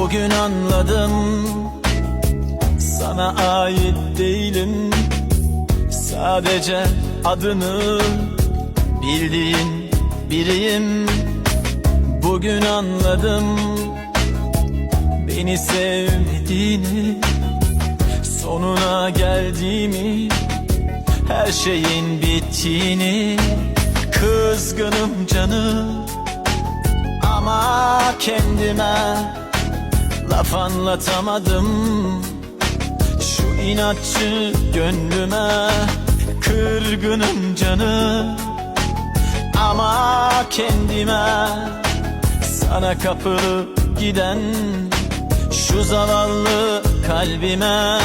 Bugün anladım. Sana ait değilim. Sadece adını bildiğin biriyim. Bugün anladım. Beni sevmediğini Sonuna geldiğimi Her şeyin bittiğini. Kızgınım canım Ama kendime Laf anlatamadım. Şu inatçı gönlüme Kırgınım canım Ama kendime Sana kapılıp giden Şu zavallı kalbime